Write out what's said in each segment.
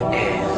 Yeah.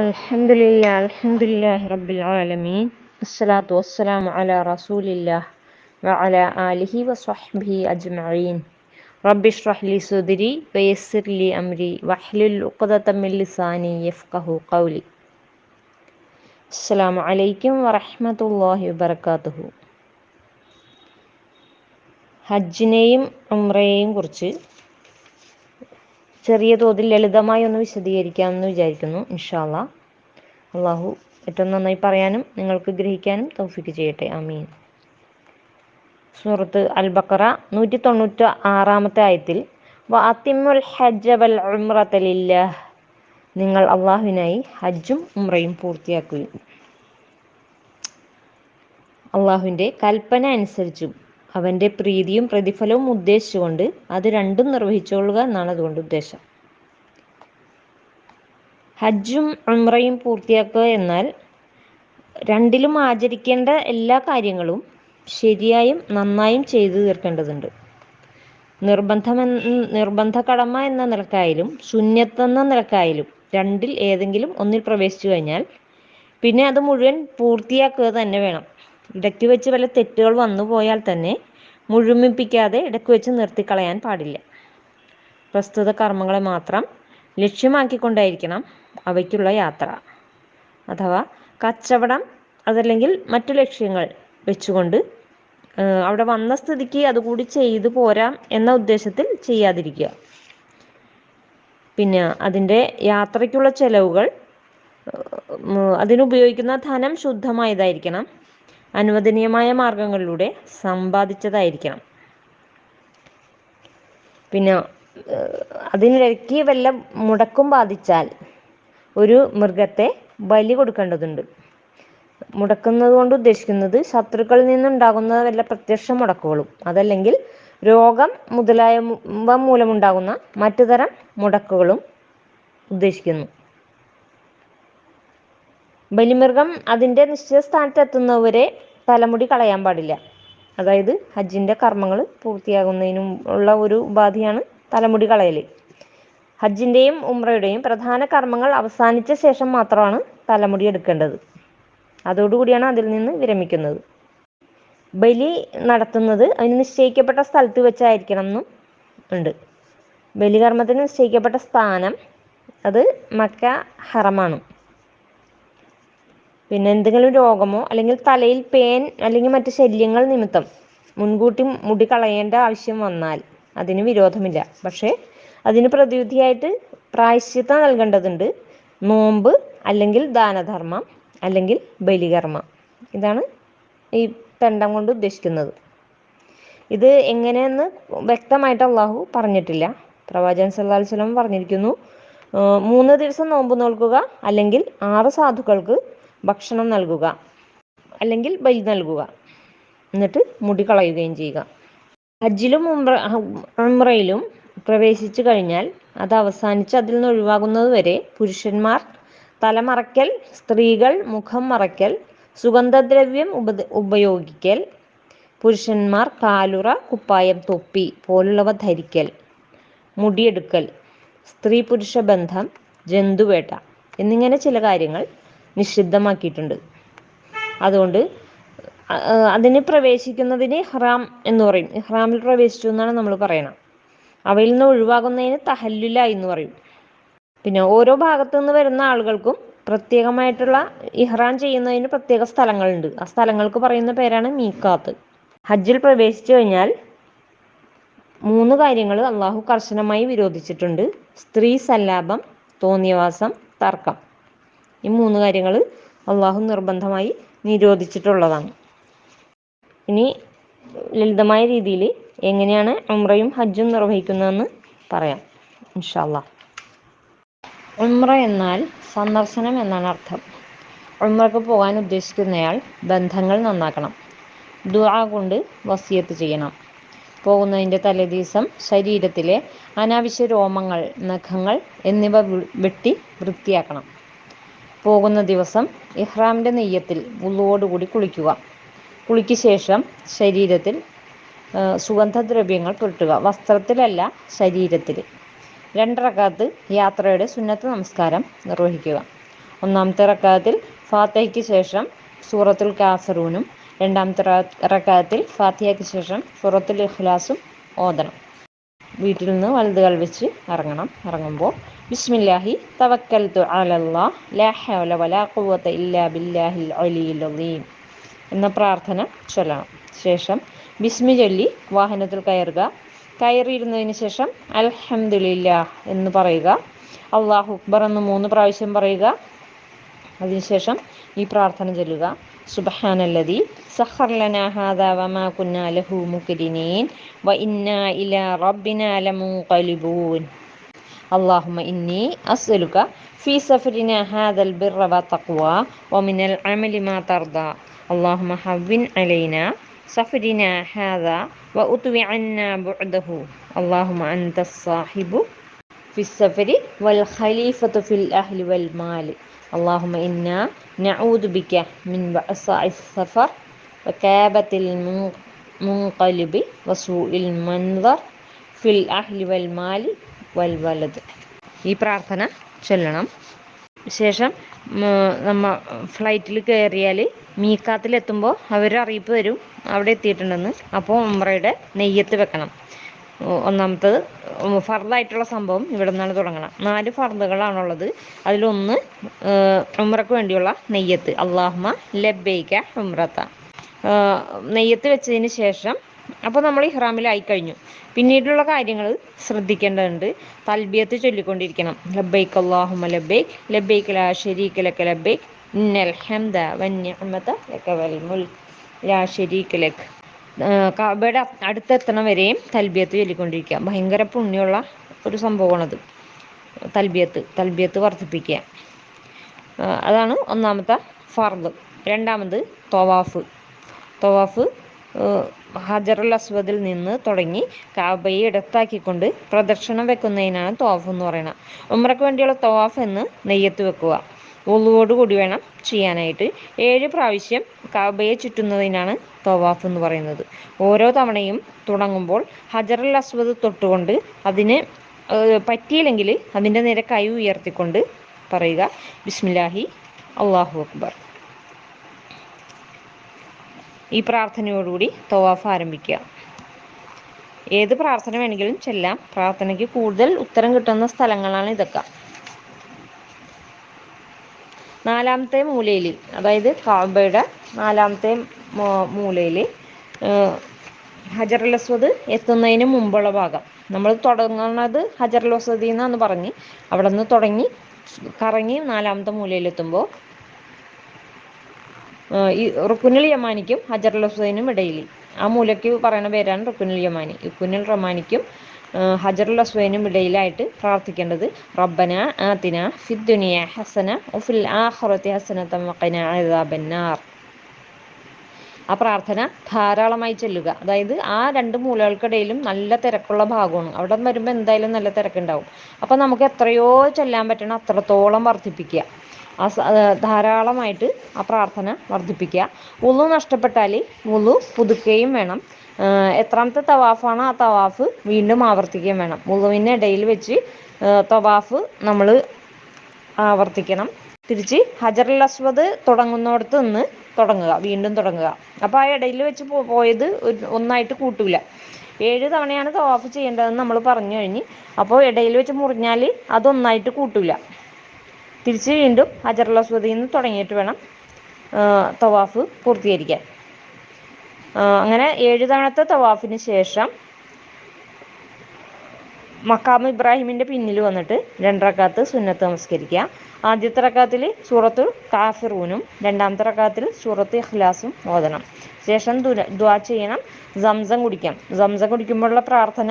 അലഹമുല്ല അലഹമുല്ലാഹി റബ്ബിൽ ആലമീൻ. അസ്സലാത്തു വസ്സലാം അല റസൂലില്ലാഹ് വഅല ആലിഹി വസ്വഹ്ബിഹി അജ്മഈൻ. റബ്ബി ഷ്റഹ്ലി സുദ്രി വയസ്സിർലി അംരി വഹ്ലുൽ ഉഖ്ദത മിൻ ലിസാനി യഫ്ഖഹു ഖൗലി. അസ്സലാമു അലൈക്കും വറഹ്മത്തുള്ളാഹി വബറകാതുഹു. ഹജ്ജിനെയും ഉംറയെയും കുറിച്ച് ചെറിയ തോതിൽ ലളിതമായി ഒന്ന് വിശദീകരിക്കാമെന്ന് വിചാരിക്കുന്നു ഇൻഷാല്ല. അള്ളാഹു ഏറ്റവും നന്നായി പറയാനും നിങ്ങൾക്ക് ഗ്രഹിക്കാനും തൗഫിക്ക് ചെയ്യട്ടെ ആമീൻ. സൂറത്ത് അൽ ബക്കറ നൂറ്റി തൊണ്ണൂറ്റി ആറാമത്തെ ആയത്തിൽ നിങ്ങൾ അള്ളാഹുവിനായി ഹജ്ജും ഉമ്രയും പൂർത്തിയാക്കുകയും അള്ളാഹുവിന്റെ കൽപ്പന അനുസരിച്ചും അവന്റെ പ്രീതിയും പ്രതിഫലവും ഉദ്ദേശിച്ചുകൊണ്ട് അത് രണ്ടും നിർവഹിച്ചുകൊള്ളുക എന്നാണ് അതുകൊണ്ട് ഉദ്ദേശം. ഹജ്ജും ഉംറയും പൂർത്തിയാക്കുക എന്നാൽ രണ്ടിലും ആചരിക്കേണ്ട എല്ലാ കാര്യങ്ങളും ശരിയായും നന്നായും ചെയ്തു തീർക്കേണ്ടതുണ്ട്. നിർബന്ധമെന്ന നിർബന്ധ കടമ എന്ന നിലക്കായാലും ശൂന്യത എന്ന നിലക്കായാലും രണ്ടിൽ ഏതെങ്കിലും ഒന്നിൽ പ്രവേശിച്ചു കഴിഞ്ഞാൽ പിന്നെ അത് മുഴുവൻ പൂർത്തിയാക്കുക തന്നെ വേണം. ഇടയ്ക്ക് വെച്ച് വല്ല തെറ്റുകൾ വന്നു പോയാൽ തന്നെ മുഴുമിപ്പിക്കാതെ ഇടയ്ക്ക് വെച്ച് നിർത്തിക്കളയാൻ പാടില്ല. പ്രസ്തുത കർമ്മങ്ങളെ മാത്രം ലക്ഷ്യമാക്കിക്കൊണ്ടായിരിക്കണം അവയ്ക്കുള്ള യാത്ര. അഥവാ കച്ചവടം അതല്ലെങ്കിൽ മറ്റു ലക്ഷ്യങ്ങൾ വെച്ചുകൊണ്ട് അവിടെ വന്ന സ്ഥിതിക്ക് അതുകൂടി ചെയ്തു പോരാം എന്ന ഉദ്ദേശത്തിൽ ചെയ്യാതിരിക്കുക. പിന്നെ അതിന്റെ യാത്രയ്ക്കുള്ള ചെലവുകൾ അതിനുപയോഗിക്കുന്ന ധനം ശുദ്ധമായതായിരിക്കണം. അനുവദനീയമായ മാർഗങ്ങളിലൂടെ സമ്പാദിച്ചതായിരിക്കണം. പിന്നെ അതിനിടയ്ക്ക് വല്ല മുടക്കും ബാധിച്ചാൽ ഒരു മൃഗത്തെ ബലി കൊടുക്കേണ്ടതുണ്ട്. മുടക്കുന്നത് കൊണ്ട് ഉദ്ദേശിക്കുന്നത് ശത്രുക്കളിൽ നിന്നുണ്ടാകുന്ന വല്ല പ്രത്യക്ഷ മുടക്കുകളും അതല്ലെങ്കിൽ രോഗം മുതലായവ മൂലമുണ്ടാകുന്ന മറ്റു തരം മുടക്കുകളും ഉദ്ദേശിക്കുന്നു. ബലിമൃഗം അതിന്റെ നിശ്ചിത സ്ഥാനത്ത് എത്തുന്നവരെ തലമുടി കളയാൻ പാടില്ല. അതായത് ഹജ്ജിന്റെ കർമ്മങ്ങൾ പൂർത്തിയാകുന്നതിനും ഉള്ള ഒരു ഉപാധിയാണ് തലമുടി കളയൽ ഹജ്ജിന്റെയും ഉമ്രയുടെയും പ്രധാന കർമ്മങ്ങൾ അവസാനിച്ച ശേഷം മാത്രമാണ് തലമുടി എടുക്കേണ്ടത്. അതോടുകൂടിയാണ് അതിൽ നിന്ന് വിരമിക്കുന്നത്. ബലി നടത്തുന്നത് അതിന് നിശ്ചയിക്കപ്പെട്ട സ്ഥലത്ത് വെച്ചായിരിക്കണം എന്നും ഉണ്ട്. ബലികർമ്മത്തിന് നിശ്ചയിക്കപ്പെട്ട സ്ഥാനം അത് മക്ക ഹറമാണ്. പിന്നെ എന്തെങ്കിലും രോഗമോ അല്ലെങ്കിൽ തലയിൽ പേൻ അല്ലെങ്കിൽ മറ്റു ശല്യങ്ങൾ നിമിത്തം മുൻകൂട്ടി മുടി കളയേണ്ട ആവശ്യം വന്നാൽ അതിന് വിരോധമില്ല. പക്ഷേ അതിന് പ്രതിവിധിയായിട്ട് പ്രായശ്ചിത്തം നൽകേണ്ടതുണ്ട്. നോമ്പ് അല്ലെങ്കിൽ ദാനധർമ്മം അല്ലെങ്കിൽ ബലികർമ്മം. ഇതാണ് ഈ പെണ്ടം കൊണ്ട് ഉദ്ദേശിക്കുന്നത്. ഇത് എങ്ങനെയെന്ന് വ്യക്തമായിട്ട് അള്ളാഹു പറഞ്ഞിട്ടില്ല. പ്രവാചകൻ സല്ലാ വസ്ലം പറഞ്ഞിരിക്കുന്നു മൂന്ന് ദിവസം നോമ്പ് നോൽക്കുക അല്ലെങ്കിൽ ആറ് സാധുക്കൾക്ക് ഭക്ഷണം നൽകുക. അല്ലെങ്കിൽ ബലി നൽകുക. എന്നിട്ട് മുടി കളയുകയും ചെയ്യുക. ഹജ്ജിലും ഉംറ ഉംറയിലും പ്രവേശിച്ചു കഴിഞ്ഞാൽ അത് അവസാനിച്ച് അതിൽ നിന്ന് ഒഴിവാകുന്നത് വരെ പുരുഷന്മാർ തലമറയ്ക്കൽ സ്ത്രീകൾ മുഖം മറയ്ക്കൽ സുഗന്ധദ്രവ്യം ഉപ ഉപയോഗിക്കൽ പുരുഷന്മാർ കാലുറ കുപ്പായം തൊപ്പി പോലുള്ളവ ധരിക്കൽ മുടിയെടുക്കൽ സ്ത്രീ പുരുഷ ബന്ധം ജന്തുവേട്ട എന്നിങ്ങനെ ചില കാര്യങ്ങൾ നിഷിദ്ധമാക്കിയിട്ടുണ്ട്. അതുകൊണ്ട് അതിന് പ്രവേശിക്കുന്നതിന് ഇഹ്റാം എന്ന് പറയും. ഇഹ്റാമിൽ പ്രവേശിച്ചു എന്നാണ് നമ്മൾ പറയണം അവയിൽ നിന്ന് ഒഴിവാകുന്നതിന് തഹല്ലുല എന്ന് പറയും. പിന്നെ ഓരോ ഭാഗത്തു നിന്ന് വരുന്ന ആളുകൾക്കും പ്രത്യേകമായിട്ടുള്ള ഇഹ്റാം ചെയ്യുന്നതിന് പ്രത്യേക സ്ഥലങ്ങളുണ്ട്. ആ സ്ഥലങ്ങൾക്ക് പറയുന്ന പേരാണ് മീക്കാത്ത് ഹജ്ജിൽ പ്രവേശിച്ചു കഴിഞ്ഞാൽ മൂന്ന് കാര്യങ്ങൾ അള്ളാഹു കർശനമായി വിരോധിച്ചിട്ടുണ്ട്. സ്ത്രീ സല്ലാപം തോന്നിയവാസം തർക്കം. ഈ മൂന്ന് കാര്യങ്ങൾ അള്ളാഹു നിർബന്ധമായി നിരോധിച്ചിട്ടുള്ളതാണ്. ഇനി ലളിതമായ രീതിയിൽ എങ്ങനെയാണ് ഉംറയും ഹജ്ജും നിർവഹിക്കുന്നതെന്ന് പറയാം ഇൻഷല്ല ഉംറ എന്നാൽ സന്ദർശനം എന്നാണ് അർത്ഥം. ഉംറക്ക് പോകാൻ ഉദ്ദേശിക്കുന്നയാൾ ബന്ധങ്ങൾ നന്നാക്കണം. ദുആ കൊണ്ട് വസിയത്ത് ചെയ്യണം. പോകുന്നതിന്റെ തലേദിവസം ശരീരത്തിലെ അനാവശ്യ രോമങ്ങൾ നഖങ്ങൾ എന്നിവ വെട്ടി വൃത്തിയാക്കണം. പോകുന്ന ദിവസം ഇഹ്റാമിന്റെ നെയ്യത്തിൽ കൂടി കുളിക്കുക. കുളിക്ക് ശേഷം ശരീരത്തിൽ സുഗന്ധദ്രവ്യങ്ങൾ പുരട്ടുക. വസ്ത്രത്തിലല്ല ശരീരത്തിൽ. രണ്ടറക്കാത്ത് യാത്രയുടെ സുന്നത്ത് നമസ്കാരം നിർവഹിക്കുക. ഒന്നാമത്തെ റക്കാത്തിൽ ഫാത്തയ്ക്ക് ശേഷം സൂറത്തുൽ കാസറൂനും രണ്ടാമത്തെ റക്കാത്തിൽ ഫാത്തിഹയ്ക്ക് ശേഷം സൂറത്തുൽ ഇഖ്ലാസും ഓതണം. വീട്ടിൽ നിന്ന് വലുതുകൾ വെച്ച് ഇറങ്ങണം. ഇറങ്ങുമ്പോൾ ബിസ്മില്ലാഹി തവക്കൽതു അലല്ലാ ലാ ഹൗല വലാ ഖുവത ഇല്ലാ ബില്ലാഹിൽ അലിയിൽ അലീം എന്ന പ്രാർത്ഥന ചൊല്ലണം. ശേഷം ബിസ്മി ചൊല്ലി വാഹനത്തിൽ കയറുക. കയറിയിരുന്നതിന് ശേഷം അൽഹംദുലില്ലാ എന്ന് പറയുക. അള്ളാഹു അക്ബർ എന്ന് മൂന്ന് പ്രാവശ്യം പറയുക. അതിനുശേഷം ഈ പ്രാർത്ഥന ചൊല്ലുക സുബ്ഹാനല്ലദി സഖർ ലനാ ഹാദാ വമാ കുന്നാ ലഹു മുഖരിനീൻ വ ഇന്നാ ഇലാ റബ്ബിനാ ലമുൻഖലിബൂൻ اللهم إني أسألك في سفرنا هذا البر والتقوى ومن العمل ما ترضى اللهم هون علينا سفرنا هذا وأطوي عنا بعده اللهم أنت الصاحب في السفر والخليفة في الأهل والمال اللهم إنا نعوذ بك من بأساء السفر وكابة المنقلب وسوء المنظر في الأهل والمال വൽവലത് ഈ പ്രാർത്ഥന ചൊല്ലണം ശേഷം നമ്മ ഫ്ലൈറ്റിൽ കയറിയാൽ മീക്കാത്തിലെത്തുമ്പോൾ അവർ അറിയിപ്പ് തരും അവിടെ എത്തിയിട്ടുണ്ടെന്ന് അപ്പോൾ ഉമ്രയുടെ നെയ്യത്ത് വെക്കണം ഒന്നാമത്തത് ഫർദായിട്ടുള്ള സംഭവം ഇവിടെ നിന്നാണ് തുടങ്ങണം. നാല് ഫർദുകളാണുള്ളത്. അതിലൊന്ന് ഉമ്രക്ക് വേണ്ടിയുള്ള നെയ്യത്ത്. അള്ളാഹ്മ ലബൈക്ക ഉമ്രത്ത നെയ്യത്ത് വെച്ചതിന് ശേഷം അപ്പോൾ നമ്മൾ ഇഹ്റാമിലായി കഴിഞ്ഞു. പിന്നീടുള്ള കാര്യങ്ങൾ ശ്രദ്ധിക്കേണ്ടതുണ്ട്. തൽബിയത്ത് ചൊല്ലിക്കൊണ്ടിരിക്കണം. ലബൈക്ക് അള്ളാഹുമ ലബൈക്ക് ലബൈക്ക് ലാ ഷരീക്ക് ലക ലബൈക്ക് ഇന്നൽ ഹംദ വന്യമത ലക വൽ മുൽക്. ലാ ഷരീക്ക് ലക്. കബയുടെ അടുത്തെത്തണം വരെയും തൽബിയത്ത് ചൊല്ലിക്കൊണ്ടിരിക്കുക. ഭയങ്കര പുണ്യമുള്ള ഒരു സംഭവമാണത്. തൽബിയത്ത് തൽബിയത്ത് വർദ്ധിപ്പിക്കുക. അതാണ് ഒന്നാമത്തെ ഫർദ്. രണ്ടാമത് തൊവാഫ്. തൊവാഫ് ഹജറുൽ അസ്വദിൽ നിന്ന് തുടങ്ങി കാബയെ ഇടത്താക്കിക്കൊണ്ട് പ്രദക്ഷിണം വെക്കുന്നതിനാണ് തൊവാഫ് എന്ന് പറയുന്നത്. ഉമ്രക്ക് വേണ്ടിയുള്ള തൊവാഫ് എന്ന് നെയ്യത്ത് വെക്കുക. കൂടി വേണം ചെയ്യാനായിട്ട്. ഏഴ് പ്രാവശ്യം കബയെ ചുറ്റുന്നതിനാണ് തവാഫ് എന്ന് പറയുന്നത്. ഓരോ തവണയും തുടങ്ങുമ്പോൾ ഹജറുൽ അസ്വദ് തൊട്ടുകൊണ്ട് അതിന് പറ്റിയില്ലെങ്കിൽ അതിന്റെ നേരെ കൈ ഉയർത്തിക്കൊണ്ട് പറയുക ബിസ്മില്ലാഹി അള്ളാഹു അക്ബർ. ഈ പ്രാർത്ഥനയോടുകൂടി തവാഫ് ആരംഭിക്കുക. ഏത് പ്രാർത്ഥന വേണമെങ്കിലും ചെല്ലാം. പ്രാർത്ഥനയ്ക്ക് കൂടുതൽ ഉത്തരം കിട്ടുന്ന സ്ഥലങ്ങളാണ് ഇതൊക്കെ. നാലാമത്തെ മൂലയിൽ അതായത് കാബയുടെ നാലാമത്തെ മൂലയിൽ ഹജറുൽ അസ്വദ് എത്തുന്നതിന് മുമ്പുള്ള ഭാഗം. നമ്മൾ തുടങ്ങുന്നത് ഹജറുൽ അസ്വദി എന്നാന്ന് പറഞ്ഞ്. അവിടെ നിന്ന് തുടങ്ങി കറങ്ങി നാലാമത്തെ മൂലയിലെത്തുമ്പോൾ ഈ റുക്കുനുൽ യമാനിക്കും ഹജറുൽ അസ്വദിനും ഇടയിൽ. ആ മൂലയ്ക്ക് പറയുന്ന പേരാണ് റുക്കുനുൽ യമാനി. റുക്കുനുൽ റമാനിക്കും ഹജറുൽ അസ്വദിനും ഇടയിലായിട്ട് പ്രാർത്ഥിക്കേണ്ടത്. റബ്ബന ആതിന ഫിദ്ദുനിയ ഹസന ഉഫിൽ ആഖിറതി ഹസനത വഖിന അദാബന്നാർ. ആ പ്രാർത്ഥന ധാരാളമായി ചെല്ലുക. അതായത് ആ രണ്ട് മൂലകൾക്കിടയിലും നല്ല തിരക്കുള്ള ഭാഗമാണ്. അവിടെ വരുമ്പോൾ എന്തായാലും നല്ല തിരക്കുണ്ടാവും. അപ്പോൾ നമുക്ക് എത്രയോ ചെല്ലാൻ പറ്റണം അത്രത്തോളം വർദ്ധിപ്പിക്കുക. ആ ധാരാളമായിട്ട് ആ പ്രാർത്ഥന വർദ്ധിപ്പിക്കുക. ഉളു നഷ്ടപ്പെട്ടാൽ ഉളു പുതുക്കുകയും വേണം. എത്രാമത്തെ തവാഫാണ് ആ തവാഫ് വീണ്ടും ആവർത്തിക്കുകയും വേണം. മുഴുവിന്റെ ഇടയിൽ വെച്ച് തവാഫ് നമ്മൾ ആവർത്തിക്കണം. തിരിച്ച് ഹജറുൽ അസ്വദ് തുടങ്ങുന്നിടത്ത് നിന്ന് തുടങ്ങുക വീണ്ടും തുടങ്ങുക. അപ്പോൾ ആ ഇടയിൽ വെച്ച് പോയത് ഒന്നായിട്ട് കൂട്ടൂല. ഏഴ് തവണയാണ് തവാഫ് ചെയ്യേണ്ടതെന്ന് നമ്മൾ പറഞ്ഞു കഴിഞ്ഞ് അപ്പോൾ ഇടയിൽ വെച്ച് മുറിഞ്ഞാൽ അതൊന്നായിട്ട് കൂട്ടൂല. തിരിച്ച് വീണ്ടും ഹജറുൽ അസ്വദിൽ നിന്ന് തുടങ്ങിയിട്ട് വേണം തവാഫ് പൂർത്തീകരിക്കാൻ. അങ്ങനെ ഏഴ് തവണത്തെ തവാഫിന് ശേഷം മക്കാമ ഇബ്രാഹിമിന്റെ പിന്നിൽ വന്നിട്ട് രണ്ടറക്കാത്ത് സുന്നത്ത് നമസ്കരിക്കുക. ആദ്യത്തെ റക്കാത്തിൽ സൂറത്ത് കാഫിറൂനും രണ്ടാമത്തെ റക്കാത്തിൽ സൂറത്ത് ഇഖ്ലാസും ഓതണം. ശേഷം ദുആ ചെയ്യണം. സംസം കുടിക്കാം. സംസം കുടിക്കുമ്പോഴുള്ള പ്രാർത്ഥന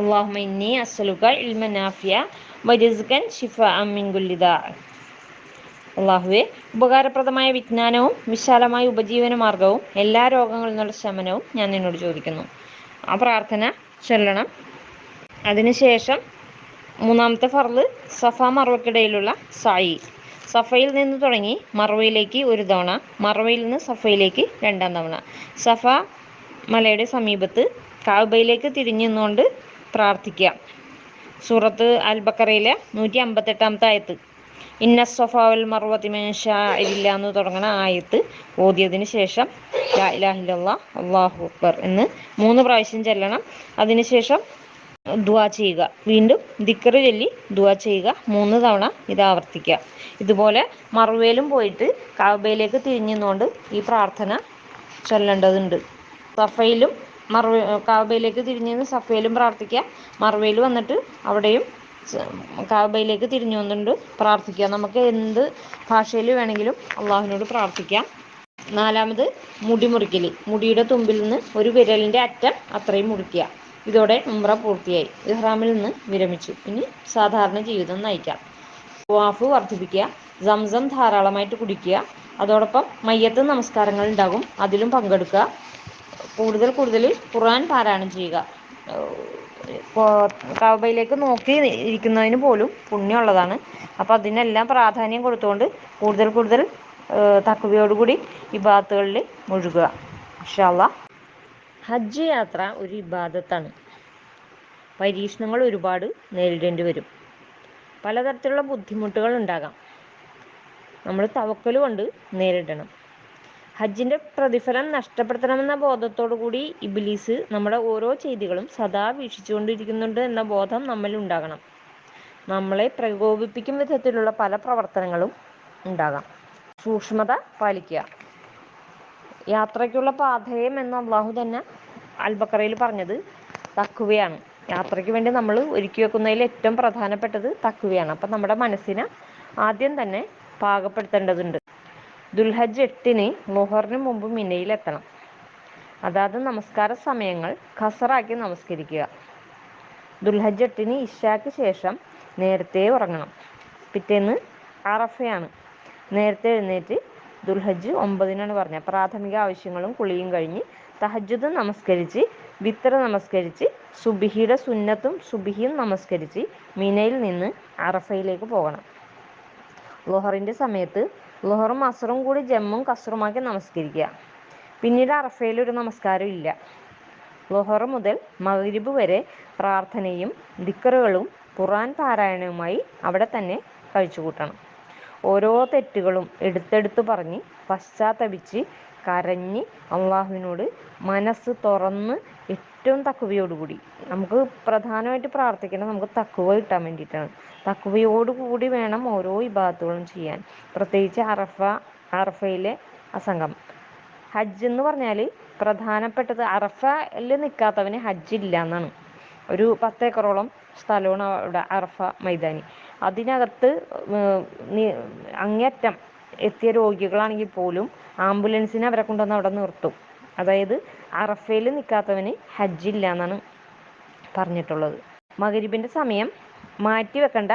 അല്ലാഹുമ്മ ഇന്നി അസ്സലുക ഇൽമനാഫിയ വരിസ്കൻ ഷിഫ ദാഅ അള്ളാഹുവെ ഉപകാരപ്രദമായ വിജ്ഞാനവും വിശാലമായ ഉപജീവന മാർഗവും എല്ലാ രോഗങ്ങളിൽ നിന്നുള്ള ശമനവും ഞാൻ നിന്നോട് ചോദിക്കുന്നു. ആ പ്രാർത്ഥന ചൊല്ലണം. അതിനുശേഷം മൂന്നാമത്തെ ഫർൾ സഫ മറവക്കിടയിലുള്ള സായി. സഫയിൽ നിന്ന് തുടങ്ങി മറവയിലേക്ക് ഒരു തവണ മറവയിൽ നിന്ന് സഫയിലേക്ക് രണ്ടാം തവണ. സഫ മലയുടെ സമീപത്ത് കാബയിലേക്ക് തിരിഞ്ഞു നിന്നുകൊണ്ട് പ്രാർത്ഥിക്കുക സൂറത്ത് അൽബക്കറയിലെ നൂറ്റി അമ്പത്തെട്ടാമത്തെ ആയത്ത്. ഇന്ന സൊഫാവൽ മറുപതിമേഷായില്ല എന്ന് തുടങ്ങുന്ന ആയത്ത് ഓതിയതിന് ശേഷം ലാ അള്ളാഹു അക്ബർ എന്ന് മൂന്ന് പ്രാവശ്യം ചെല്ലണം. അതിനുശേഷം ദുവാ ചെയ്യുക. വീണ്ടും ദിക്കറ് ചൊല്ലി ദുവാ ചെയ്യുക. മൂന്ന് തവണ ഇത് ആവർത്തിക്കുക. ഇതുപോലെ മറുവേലും പോയിട്ട് കാബയിലേക്ക് തിരിഞ്ഞുകൊണ്ട് ഈ പ്രാർത്ഥന ചൊല്ലേണ്ടതുണ്ട്. സഫയിലും മറു കാബയിലേക്ക് തിരിഞ്ഞ് സഫയിലും പ്രാർത്ഥിക്കുക. മറുവയിൽ വന്നിട്ട് അവിടെയും കാബയിലേക്ക് തിരിഞ്ഞു വന്നിട്ട് പ്രാർത്ഥിക്കുക നമുക്ക് എന്ത് ഭാഷയിൽ വേണമെങ്കിലും അള്ളാഹുവിനോട് പ്രാർത്ഥിക്കാം. നാലാമത് മുടി മുറിക്കൽ മുടിയുടെ തുമ്പിൽ നിന്ന് ഒരു വിരലിന്റെ അറ്റം അത്രയും മുറിക്കുക. ഇതോടെ ഉംറ പൂർത്തിയായി. ഇഹ്റാമിൽ നിന്ന് വിരമിച്ചു. ഇനി സാധാരണ ജീവിതം നയിക്കാം. വാഫ് വർദ്ധിപ്പിക്കുക. സംസം ധാരാളമായിട്ട് കുടിക്കുക. അതോടൊപ്പം മയ്യത്ത് നമസ്കാരങ്ങൾ ഉണ്ടാകും. അതിലും പങ്കെടുക്കുക. കൂടുതൽ കൂടുതൽ ഖുർആൻ പാരായണം ചെയ്യുക. കവബയിലേക്ക് നോക്കി ഇരിക്കുന്നതിന് പോലും പുണ്യമുള്ളതാണ്. അപ്പോൾ അതിനെല്ലാം പ്രാധാന്യം കൊടുത്തുകൊണ്ട് കൂടുതൽ കൂടുതൽ തക്കവയോടുകൂടി ഇബാദത്തുകളിൽ മുഴുകുക. ഇൻഷാല്ല ഹജ്ജ് യാത്ര ഒരു ഇബാദത്താണ്. പരീക്ഷണങ്ങൾ ഒരുപാട് നേരിടേണ്ടി വരും. പലതരത്തിലുള്ള ബുദ്ധിമുട്ടുകൾ ഉണ്ടാകാം. നമ്മൾ തവക്കൽ കൊണ്ട് നേരിടണം. ഹജ്ജിന്റെ പ്രതിഫലം നഷ്ടപ്പെടുത്തണമെന്ന ബോധത്തോടു കൂടി ഇബിലീസ് നമ്മുടെ ഓരോ ചെയ്തികളും സദാ വീക്ഷിച്ചുകൊണ്ടിരിക്കുന്നുണ്ട് എന്ന ബോധം നമ്മിൽ ഉണ്ടാകണം. നമ്മളെ പ്രകോപിപ്പിക്കും വിധത്തിലുള്ള പല പ്രവർത്തനങ്ങളും ഉണ്ടാകാം. സൂക്ഷ്മത പാലിക്കുക. യാത്രയ്ക്കുള്ള പാഥേയം എന്ന് അള്ളാഹു തന്നെ അൽബക്കറയിൽ പറഞ്ഞത് തക്കുവയാണ് യാത്രയ്ക്ക് വേണ്ടി നമ്മൾ ഒരുക്കി വെക്കുന്നതിൽ ഏറ്റവും പ്രധാനപ്പെട്ടത് തക്കുവയാണ് അപ്പം നമ്മുടെ മനസ്സിനെ ആദ്യം തന്നെ പാകപ്പെടുത്തേണ്ടതുണ്ട്. ദുൽഹജ്ജ് എട്ടിന് ലുഹറിന് മുമ്പ് മിനയിലെത്തണം അതാത് നമസ്കാര സമയങ്ങൾ ഖസറാക്കി നമസ്കരിക്കുക. ദുൽഹജ് എട്ടിന് ഇഷാക്ക് ശേഷം നേരത്തെ ഉറങ്ങണം. പിറ്റേന്ന് അറഫയാണ്. നേരത്തെ എഴുന്നേറ്റ് ദുൽഹജ് ഒമ്പതിനാണ് പറഞ്ഞത് പ്രാഥമിക ആവശ്യങ്ങളും കുളിയും കഴിഞ്ഞ് തഹജുദ് നമസ്കരിച്ച് വിത്ര നമസ്കരിച്ച് സുബിഹിയുടെ സുന്നത്തും സുബിഹിയും നമസ്കരിച്ച് മിനയിൽ നിന്ന് അറഫയിലേക്ക് പോകണം. ലുഹറിന്റെ സമയത്ത് ലുഹറും അസറും കൂടി ജമ്മും കസറുമാക്കി നമസ്കരിക്കുക. പിന്നീട് അറഫയിൽ ഒരു നമസ്കാരം ഇല്ല. ലുഹർ മുതൽ മഗ്രിബ് വരെ പ്രാർത്ഥനയും ദിക്കറുകളും ഖുറാൻ പാരായണവുമായി അവിടെ തന്നെ കഴിച്ചുകൂട്ടണം. ഓരോ തെറ്റുകളും എടുത്തെടുത്ത് പറഞ്ഞ് പശ്ചാത്തപിച്ച് കരഞ്ഞ് അള്ളാഹുവിനോട് മനസ്സ് തുറന്ന് ഏറ്റവും തക്കുവയോടുകൂടി. നമുക്ക് പ്രധാനമായിട്ട് പ്രാർത്ഥിക്കണം നമുക്ക് തക്കുവ കിട്ടാൻ വേണ്ടിയിട്ടാണ്. തക്കുവയോടുകൂടി വേണം ഓരോ ഇബാദത്തുകളും ചെയ്യാൻ. പ്രത്യേകിച്ച് അറഫ അറഫയിലെ അസംഗം. ഹജ്ജ് എന്ന് പറഞ്ഞാൽ പ്രധാനപ്പെട്ടത് അറഫയിൽ നിൽക്കാത്തവന് ഹജ്ജ് ഇല്ല എന്നാണ്. ഒരു പത്തേക്കറോളം സ്ഥലമാണ് അവിടെ അറഫ മൈതാനി. അതിനകത്ത് അങ്ങേറ്റം എത്തിയ രോഗികളാണെങ്കിൽ പോലും ആംബുലൻസിനെ അവരെ കൊണ്ടുവന്ന് അവിടെ നിർത്തും. അതായത് അറഫയിൽ നിൽക്കാത്തവന് ഇല്ല എന്നാണ് പറഞ്ഞിട്ടുള്ളത്. മകരിബിന്റെ സമയം മാറ്റി വെക്കേണ്ട.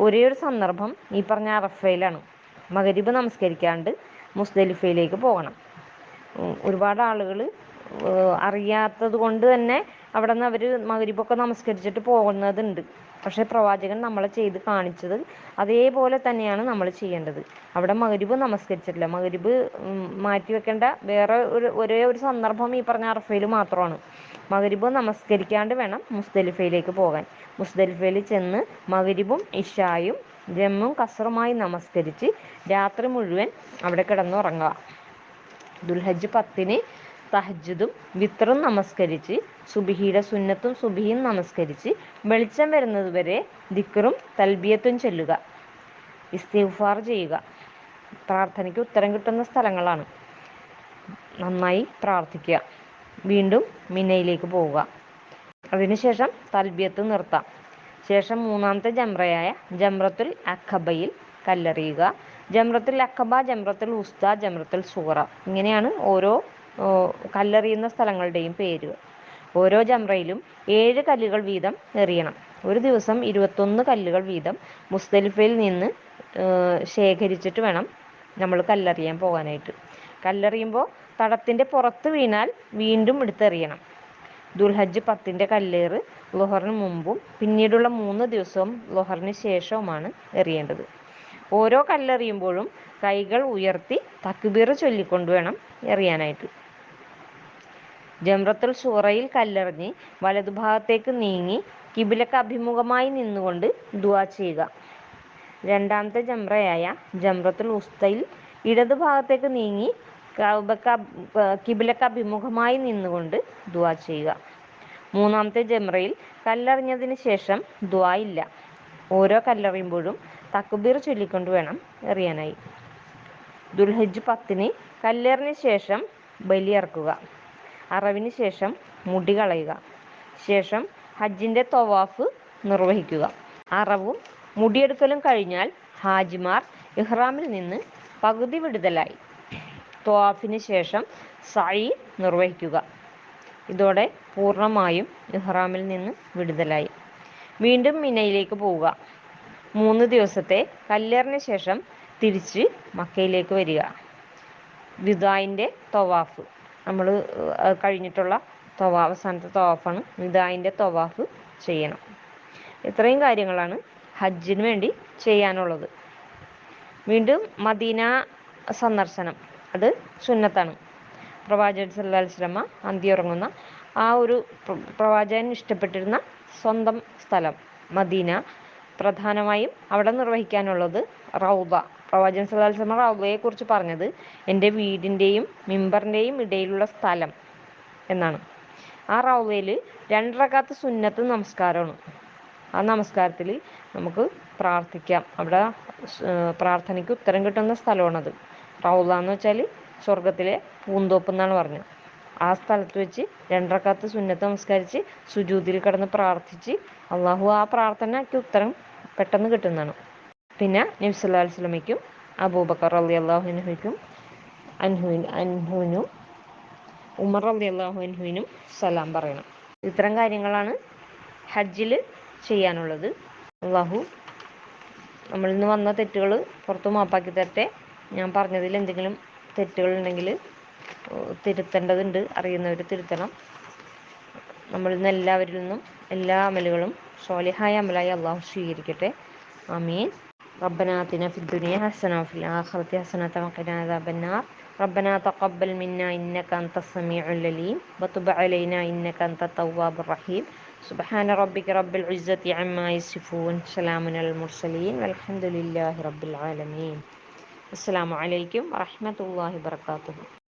ഒരേ ഒരു സന്ദർഭം ഈ പറഞ്ഞ അറഫയിലാണ്. മകരിബ് നമസ്കരിക്കാണ്ട് മുസ്ദലിഫയിലേക്ക് പോകണം. ഒരുപാട് ആളുകൾ അറിയാത്തത് കൊണ്ട് തന്നെ അവിടെ നിന്ന് അവർ മകരിബൊക്കെ നമസ്കരിച്ചിട്ട് പോകുന്നതുണ്ട്. പക്ഷേ പ്രവാചകൻ നമ്മളെ ചെയ്ത് കാണിച്ചത് അതേപോലെ തന്നെയാണ് നമ്മൾ ചെയ്യേണ്ടത്. അവിടെ മകരിബ് നമസ്കരിച്ചിട്ടില്ല. മകരിബ് മാറ്റി വെക്കേണ്ട വേറെ ഒരു ഒരേ ഒരു സന്ദർഭം ഈ പറഞ്ഞ അറഫയിൽ മാത്രമാണ്. മകരിബ് നമസ്കരിക്കാണ്ട് വേണം മുസ്ദലിഫയിലേക്ക് പോകാൻ. മുസ്ദലിഫയിൽ ചെന്ന് മകരിബും ഇഷായും ജമ്മും കസറുമായി നമസ്കരിച്ച് രാത്രി മുഴുവൻ അവിടെ കിടന്നുറങ്ങുക. ദുൽഹജ്ജ് പത്തിന് തഹജ്ജുദും വിത്റും നമസ്കരിച്ച് സുബിഹിയുടെ സുന്നത്തും സുബിഹിയും നമസ്കരിച്ച് വെളിച്ചം വരുന്നതുവരെ ദിക്റും തൽബിയത്തും ചൊല്ലുക. ഇസ്തിഗ്ഫാർ ചെയ്യുക. പ്രാർത്ഥനയ്ക്ക് ഉത്തരം കിട്ടുന്ന സ്ഥലങ്ങളാണ്. നന്നായി പ്രാർത്ഥിക്കുക. വീണ്ടും മിനയിലേക്ക് പോവുക. അതിനുശേഷം തൽബിയത്ത് നിർത്താം. ശേഷം മൂന്നാമത്തെ ജംറയായ ജംറത്തുൽ അഖബയിൽ കല്ലെറിയുക. ജംറത്തുൽ അഖബ ജംറത്തുൽ ഉസ്ത ജംറത്തുൽ സുഹറ. ഇങ്ങനെയാണ് ഓരോ കല്ലെറിയുന്ന സ്ഥലങ്ങളുടെയും പേര്. ഓരോ ജംറയിലും ഏഴ് കല്ലുകൾ വീതം എറിയണം. ഒരു ദിവസം ഇരുപത്തൊന്ന് കല്ലുകൾ വീതം മുസ്തലിഫയിൽ നിന്ന് ശേഖരിച്ചിട്ട് വേണം നമ്മൾ കല്ലെറിയാൻ പോകാനായിട്ട്. കല്ലെറിയുമ്പോൾ തടത്തിന്റെ പുറത്ത് വീണാൽ വീണ്ടും എടുത്തെറിയണം. ദുൽഹജ്ജ് പത്തിന്റെ കല്ലേറ് ലൊഹറിന് മുമ്പും പിന്നീടുള്ള മൂന്ന് ദിവസവും ലൊഹറിന് ശേഷവുമാണ് എറിയേണ്ടത്. ഓരോ കല്ലെറിയുമ്പോഴും കൈകൾ ഉയർത്തി തക്ബീർ ചൊല്ലിക്കൊണ്ട് വേണം എറിയാനായിട്ട്. ജംറത്തുൽ സൂറയിൽ കല്ലെറിഞ്ഞ് വലതുഭാഗത്തേക്ക് നീങ്ങി കിബിലക്ക് അഭിമുഖമായി നിന്നുകൊണ്ട് ദുആ ചെയ്യുക. രണ്ടാമത്തെ ജംറയായ ജംറത്തുൽ ഉസ്തയിൽ ഇടതുഭാഗത്തേക്ക് നീങ്ങി കഅബക്ക് അബ്- കിബിലക്ക് അഭിമുഖമായി നിന്നുകൊണ്ട് ദുആ ചെയ്യുക. മൂന്നാമത്തെ ജംറയിൽ കല്ലെറിഞ്ഞതിന് ശേഷം ദുആ ഇല്ല. ഓരോ കല്ലെറിയുമ്പോഴും തക്ബീർ ചൊല്ലിക്കൊണ്ട് വേണം എറിയാനായി. ദുൽഹജ്ജ് പത്തിന് കല്ലെറിഞ്ഞ ശേഷം ബലിയർക്കുക അറവിന് ശേഷം മുടി കളയുക. ശേഷം ഹജ്ജിന്റെ തൊവാഫ് നിർവഹിക്കുക. അറവും മുടിയെടുക്കലും കഴിഞ്ഞാൽ ഹാജിമാർ ഇഹ്റാമിൽ നിന്ന് പകുതി വിടുതലായി. തൊവാഫിന് ശേഷം സായി നിർവഹിക്കുക. ഇതോടെ പൂർണമായും ഇഹ്റാമിൽ നിന്ന് വിടുതലായി. വീണ്ടും മിനയിലേക്ക് പോവുക. മൂന്ന് ദിവസത്തെ കല്ലേറിന് ശേഷം തിരിച്ച് മക്കയിലേക്ക് വരിക. വിദായിന്റെ തവാഫ്. നമ്മൾ കഴിഞ്ഞിട്ടുള്ള തൊവ അവസാനത്തെ തവാഫാണ് വിദായിന്റെ തവാഫ് ചെയ്യണം. ഇത്രയും കാര്യങ്ങളാണ് ഹജ്ജിന് വേണ്ടി ചെയ്യാനുള്ളത്. വീണ്ടും മദീന സന്ദർശനം. അത് സുന്നത്താണ്. പ്രവാചകൻ സല്ലാ വസല്ലമ അന്തി ഉറങ്ങുന്ന ആ ഒരു പ്ര- പ്രവാചകൻ ഇഷ്ടപ്പെട്ടിരുന്ന സ്വന്തം സ്ഥലം മദീന. പ്രധാനമായും അവിടെ നിർവഹിക്കാനുള്ളത് റൗദ പ്രവാചകൻ അലൈഹി വസല്ലമ കുറിച്ച് പറഞ്ഞത് എന്റെ വീടിന്റെയും മിമ്പറിന്റെയും ഇടയിലുള്ള സ്ഥലം എന്നാണ്. ആ റൗദയിൽ രണ്ടരക്കാത്ത സുന്നത്ത് നമസ്കാരമാണ്. ആ നമസ്കാരത്തിൽ നമുക്ക് പ്രാർത്ഥിക്കാം. അവിടെ പ്രാർത്ഥനയ്ക്ക് ഉത്തരം കിട്ടുന്ന സ്ഥലമാണത്. റൗള എന്ന് വെച്ചാൽ സ്വർഗത്തിലെ പൂന്തോപ്പ് എന്നാണ് പറഞ്ഞത്. ആ സ്ഥലത്ത് വെച്ച് രണ്ടരക്കാത്ത സുന്നത്ത് നമസ്കരിച്ച് സുജൂതിൽ കിടന്ന് പ്രാർത്ഥിച്ച് അള്ളാഹു ആ പ്രാർത്ഥനയ്ക്ക് ഉത്തരം പെട്ടെന്ന് കിട്ടുന്നതാണ്. പിന്നെ നബി സല്ലല്ലാഹു അലൈഹി വസല്ലമയ്ക്കും അബൂബക്കർ റളിയല്ലാഹു അൻഹുവിനും അൻഹുവിൻ അൻഹുവിനും ഉമർ റളിയല്ലാഹു അൻഹുവിനും സലാം പറയണം. ഇത്തരം കാര്യങ്ങളാണ് ഹജ്ജിൽ ചെയ്യാനുള്ളത്. അള്ളാഹു നമ്മളിൽ നിന്ന് വന്ന തെറ്റുകൾ പുറത്ത് മാപ്പാക്കി തരട്ടെ. ഞാൻ പറഞ്ഞതിൽ എന്തെങ്കിലും തെറ്റുകൾ ഉണ്ടെങ്കിൽ തിരുത്തേണ്ടതുണ്ട്. അറിയുന്നവർ തിരുത്തണം. നമ്മളിൽ നിന്ന് എല്ലാവരിൽ നിന്നും എല്ലാ അമലുകളും സ്വാലിഹായ അമലായി അള്ളാഹു സ്വീകരിക്കട്ടെ. ആമീൻ. ربنا آتنا في الدنيا حسنة وفي الآخرة حسنة وقنا عذاب النار. ربنا تقبل منا إنك أنت السميع العليم وتب علينا إنك أنت التواب الرحيم. سبحان ربك رب العزة عما يصفون. سلام على المرسلين. والحمد لله رب العالمين. السلام عليكم ورحمة الله وبركاته.